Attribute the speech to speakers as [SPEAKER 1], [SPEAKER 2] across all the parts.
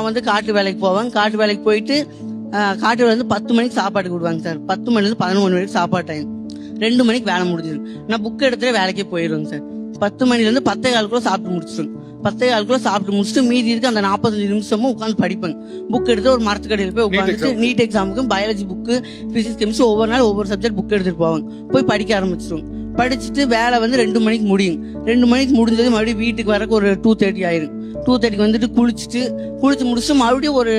[SPEAKER 1] நான் வந்து காட்டு வேலைக்கு போவேன். காட்டு வேலைக்கு போயிட்டு காட்டு வேலை வந்து பத்து மணிக்கு சாப்பாடு கொடுவாங்க சார். பத்து மணிலேருந்து பதினொன்று மணி வரைக்கும் சாப்பாடு டைம் ரெண்டு மணிக்கு வேலை முடிஞ்சிடும். நான் புக் எடுத்துட்டு வேலைக்கே போயிடுவேங்க சார். பத்து மணிலேருந்து பத்தே காலுக்குள்ள சாப்பிட்டு முடிச்சிடும் பத்தே காலுக்குள்ள சாப்பிட்டு முடிச்சுட்டு மீதி இருக்கு அந்த நாற்பத்தஞ்சு நிமிஷமும் உட்காந்து படிப்பேன். புக் எடுத்து ஒரு மரத்துக்கடையில் போய் உட்காந்துட்டு நீட் எக்ஸாமுக்கு பயாலஜி புக்கு பிசிக்ஸ் கெமிஸ்ட்ரி ஒவ்வொரு நாள் ஒவ்வொரு சப்ஜெக்ட் புக் எடுத்துட்டு போவாங்க போய் படிக்க ஆரம்பிச்சிருவோம் படிச்சுட்டு வேலை வந்து ரெண்டு மணிக்கு முடியும். ரெண்டு மணிக்கு முடிஞ்சது மறுபடியும் வீட்டுக்கு வரக்கு ஒரு டூ தேர்ட்டி ஆயிரும். டூ தேர்ட்டிக்கு வந்துட்டு குளிச்சுட்டு குளிச்சு முடிச்சுட்டு மறுபடியும் ஒரு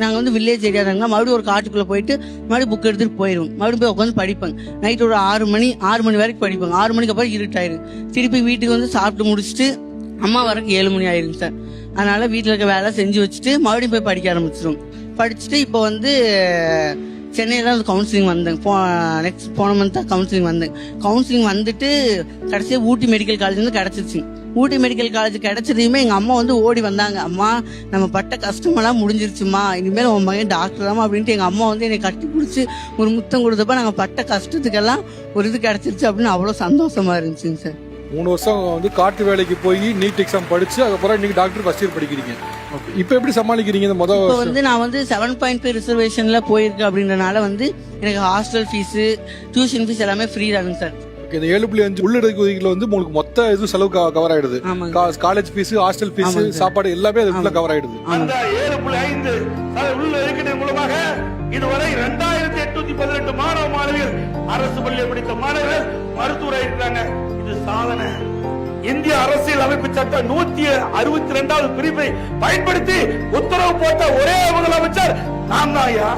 [SPEAKER 1] நாங்கள் வந்து வில்லேஜ் ஏரியா தாங்க. மறுபடியும் ஒரு காட்டுக்குள்ளே போயிட்டு மறுபடியும் புக் எடுத்துகிட்டு போயிடும் மறுபடியும் போய் உட்காந்து படிப்பாங்க நைட் ஒரு ஆறு மணி ஆறு மணி வரைக்கும் படிப்பேன். ஆறு மணிக்கு அப்புறம் இருட்டாயிரும். திருப்பி வீட்டுக்கு வந்து சாப்பிட்டு முடிச்சுட்டு அம்மா வரக்கு ஏழு மணி ஆயிரும் சார். அதனால வீட்டில் இருக்க வேலை செஞ்சு வச்சுட்டு மறுபடியும் போய் படிக்க ஆரம்பிச்சிடும் படிச்சுட்டு இப்போ வந்து சென்னையில் தான் கவுன்சிலிங் வந்தேன். போ நெக்ஸ்ட் போன மந்த் தான் கவுன்சிலிங் வந்தேன். கவுன்சிலிங் வந்துட்டு கடைசியாக ஊட்டி மெடிக்கல் காலேஜ் வந்து கிடச்சிருச்சு. ஊட்டி மெடிக்கல் காலேஜ் கிடச்சதையுமே எங்கள் அம்மா வந்து ஓடி வந்தாங்க. அம்மா நம்ம பட்ட கஷ்டமெல்லாம் முடிஞ்சிருச்சுமா இனிமேல் உன் மகன் டாக்டர் தான் அப்படின்ட்டு எங்கள் அம்மா வந்து என்னை கட்டி பிடிச்சி ஒரு முத்தம் கொடுத்தப்ப நாங்கள் பட்ட கஷ்டத்துக்கெல்லாம் ஒரு இது கிடச்சிருச்சு அப்படின்னு அவ்வளோ சந்தோஷமாக இருந்துச்சுங்க சார்.
[SPEAKER 2] மூணு வருஷம் வந்து காட்டு வேலைக்கு போய் நீட் எக்ஸாம் படிச்சு அதுக்கப்புறம் இன்னைக்கு டாக்டர் ஃபர்ஸ்ட் இயர் படிக்கிறீங்க. இப்போ எப்படி சமாளிக்கிறீங்க இந்த முதல்
[SPEAKER 1] இப்போ வந்து நான் வந்து செவன் பாயிண்ட் ஃபைவ் ரிசர்வேஷன்ல போயிருக்கேன் அப்படின்றனால வந்து எனக்கு ஹாஸ்டல் ஃபீஸ் டியூஷன் ஃபீஸ் எல்லாமே ஃப்ரீ தானுங்க சார்.
[SPEAKER 2] இந்த ஏழு புள்ளி அஞ்சு உள்ளடக்கு ஒதுக்கீடுல வந்து உங்களுக்கு மொத்த இது செலவு கவர் ஆயிடுது. காலேஜ் ஃபீஸ் ஹாஸ்டல் ஃபீஸ் சாப்பாடு எல்லாமே அதுக்குள்ள கவர் ஆயிடுது.
[SPEAKER 3] அந்த ஏழு புள்ளி ஐந்து உள்ள இருக்கிறது மூலமாக இதுவரை இரண்டாயிரத்தி எட்நூத்தி பதினெட்டு மாணவ மாணவிகள் அரசு பள்ளியை படித்த மாணவர்கள் மருத்துவராக இருக்கிறாங்க. இது சாதனை. இந்திய அரசியல் அமைப்பு சட்டம் நூத்தி அறுபத்தி ரெண்டாவது பிரிவை பயன்படுத்தி உத்தரவு போட்ட ஒரே முதலமைச்சர் நான் தான் ஐயா.